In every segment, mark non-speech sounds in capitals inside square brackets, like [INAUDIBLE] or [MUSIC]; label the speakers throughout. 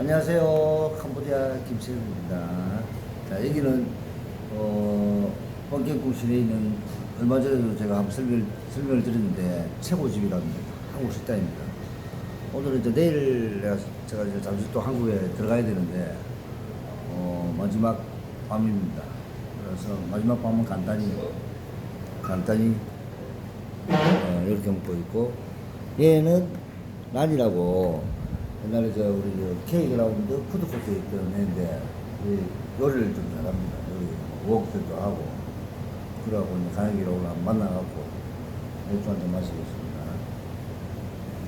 Speaker 1: 안녕하세요. 캄보디아 김세입니다. 자, 여기는, 어, 번경국 시내에 있는, 얼마 전에도 제가 한번 설명, 설명을 드렸는데, 최고집이라는 한국 식당입니다. 오늘은 이제 내일 내가, 제가 이제 잠시 또 한국에 들어가야 되는데, 어, 마지막 밤입니다. 그래서 마지막 밤은 간단히, 간단히, 어, 이렇게 먹고 있고, 얘는 난이라고, 옛날에 저 우리 그 K그라운드 푸드코트에 있던 애인데 이 요리를 좀 잘합니다. 요리 워크도 하고 그러고 이제 가영이로 오늘 만나갖고 맥주 한잔 마시겠습니다.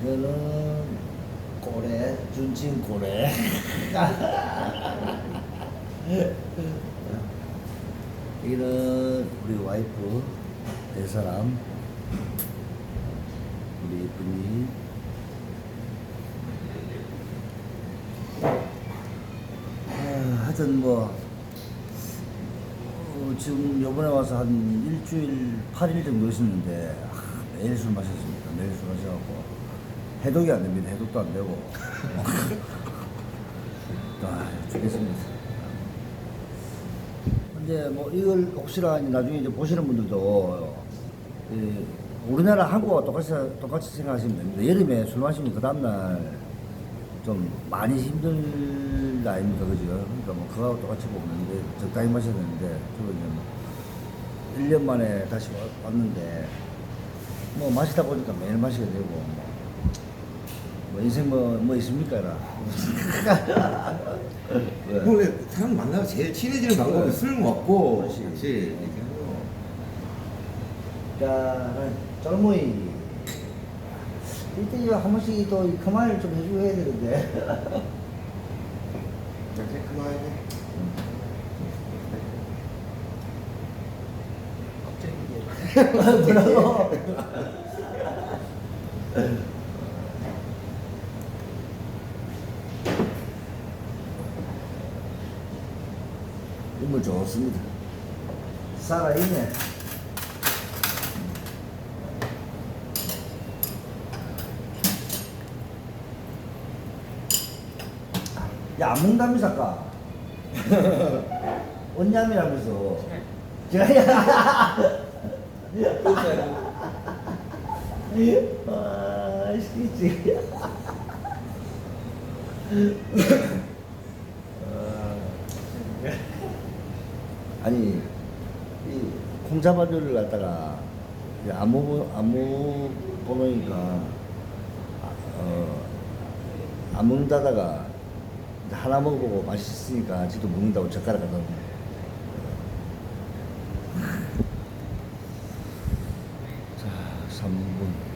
Speaker 1: 이거는 고래 준친 고래. [LAUGHS] 여기는 우리 와이프 네 사람 우리 이쁜이 아, 하여튼 뭐 어, 지금 요번에 와서 한 일주일 8일 정도 있었는데 아, 매일 술 마셨습니다. 매일 술 마셔갖고 해독이 안 됩니다. 해독도 안 되고 아, 죽겠습니다. 근데 뭐 이걸 혹시나 나중에 이제 보시는 분들도 이 우리나라 한국과 똑같이 똑같이 생각하시면 됩니다. 여름에 술 마시면 그 다음날 좀 많이 힘들 다 아닙니까 그죠? 그러니까 뭐 그거하고 똑같이 보는데 적당히 마셔야 되는데 저도 이제 뭐 1년 만에 다시 와- 왔는데 뭐 마시다 보니까 매일 마시게 되고 뭐, 뭐 인생 뭐, 뭐 있습니까 라 네. [LAUGHS]
Speaker 2: 원래 사람 만나서 제일 친해지는 방법은 술 먹고
Speaker 1: 그렇지.
Speaker 2: 같이 이렇게 하고
Speaker 1: 자, 쩔모이 이때 이제 한 번씩 또 그만을 좀 해주고 해야 되는데 [LAUGHS]
Speaker 2: 이렇게 그만해
Speaker 1: 뭐라고? [LAUGHS] 인물 좋습니다. 살아있네. 야, 안 먹는다면서 아까. 언냐미라면서. 제가 아, [LAUGHS] 시키지. 아니, 이 콩자바류를 갖다가 이 아무 아무 번호니까 어, 안 먹는다다가 하나 먹어보고 맛있으니까 지도 먹는다고 젓가락 갖다 놓은 거예요. 자, 3분.